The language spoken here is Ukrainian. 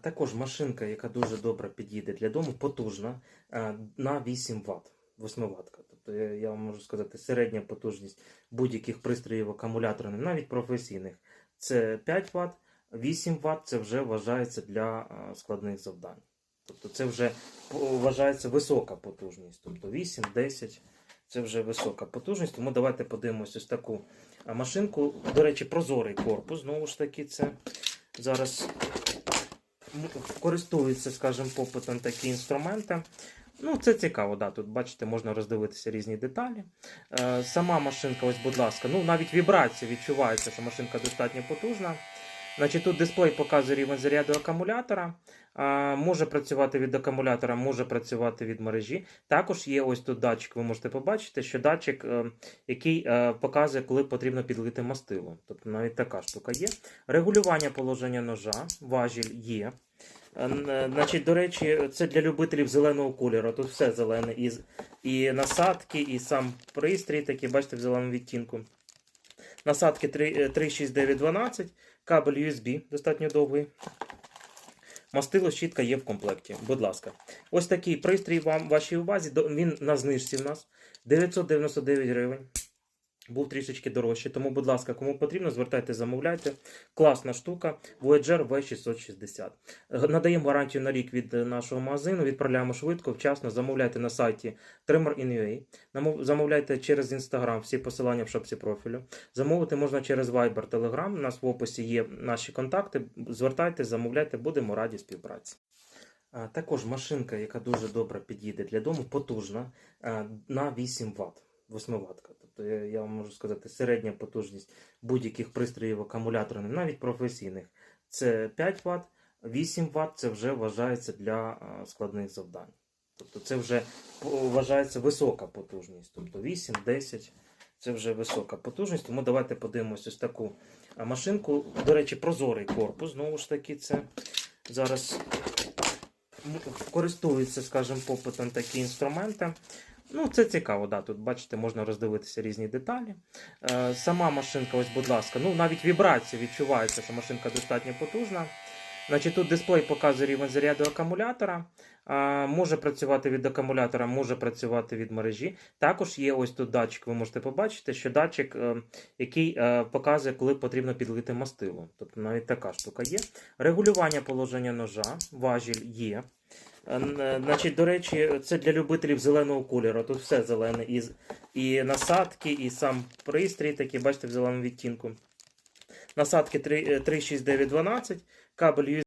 Також машинка, яка дуже добре підійде для дому, потужна на 8 Вт, 8 Вт. Тобто я, вам можу сказати, середня потужність будь-яких пристроїв акумуляторних, навіть професійних, це 5 Вт, 8 Вт це вже вважається для складних завдань. Тобто це вже вважається висока потужність. Тобто 8-10 це вже висока потужність. Тому давайте подивимося ось таку машинку. До речі, прозорий корпус. Знову ж таки, це зараз користуються, скажімо, попитом такі інструменти. Ну, це цікаво, да. Тут бачите, можна роздивитися різні деталі. Е, сама машинка, ось, будь ласка, ну навіть вібрація відчувається, що машинка достатньо потужна. Значить, тут дисплей показує рівень заряду акумулятора. А, може працювати від акумулятора, може працювати від мережі. Також є ось тут датчик, ви можете побачити, що датчик, е, який е, показує, коли потрібно підлити мастило. Тобто навіть така штука є. Регулювання положення ножа, важіль є. Значить, до речі, це для любителів зеленого кольору. Тут все зелене. І, і насадки, і сам пристрій, такий, бачите, в зеленому відтінку. Насадки 3, е, 36912, кабель USB достатньо довгий. Мастило щітка є в комплекті. Будь ласка. Ось такий пристрій вам вашій увазі. Він на знижці в нас 999 гривень. Був трішечки дорожче. Тому, будь ласка, кому потрібно, звертайте, замовляйте. Класна штука. Voyager V660. Е, Надаємо гарантію на рік від е, нашого магазину. Відправляємо швидко, вчасно. Замовляйте на сайті Trimmer.in.ua. Замовляйте через Instagram, всі посилання в шапці профілю. Замовити можна через Viber, Telegram. У нас в описі є наші контакти. Звертайте, замовляйте, будемо раді співпраці. Також машинка, яка дуже добре підійде для дому, потужна на 8 Вт, 8 Вт. Тобто я, вам можу сказати, середня потужність будь-яких пристроїв акумуляторних, навіть професійних, це 5 Вт, 8 Вт це вже вважається для складних завдань. Тобто це вже вважається висока потужність. Тобто 8-10 це вже висока потужність. Тому давайте подивимося ось таку машинку. До речі, прозорий корпус. Знову ж таки, це зараз м, користуються, скажімо, попитом такі інструменти. Ну, це цікаво, да. Тут бачите, можна роздивитися різні деталі. Е, сама машинка, ось, будь ласка, ну навіть вібрація відчувається, що машинка достатньо потужна. Значить, тут дисплей показує рівень заряду акумулятора. Може працювати від акумулятора, може працювати від мережі. Також є ось тут датчик, ви можете побачити, що датчик, е, який е, показує, коли потрібно підлити мастило. Тобто навіть така штука є. Регулювання положення ножа, важіль є. Е, Значить, до речі, це для любителів зеленого кольору. Тут все зелене. І, і насадки, і сам пристрій, такий, бачите, в зеленому відтінку. Насадки 3, е, 36912, кабель USB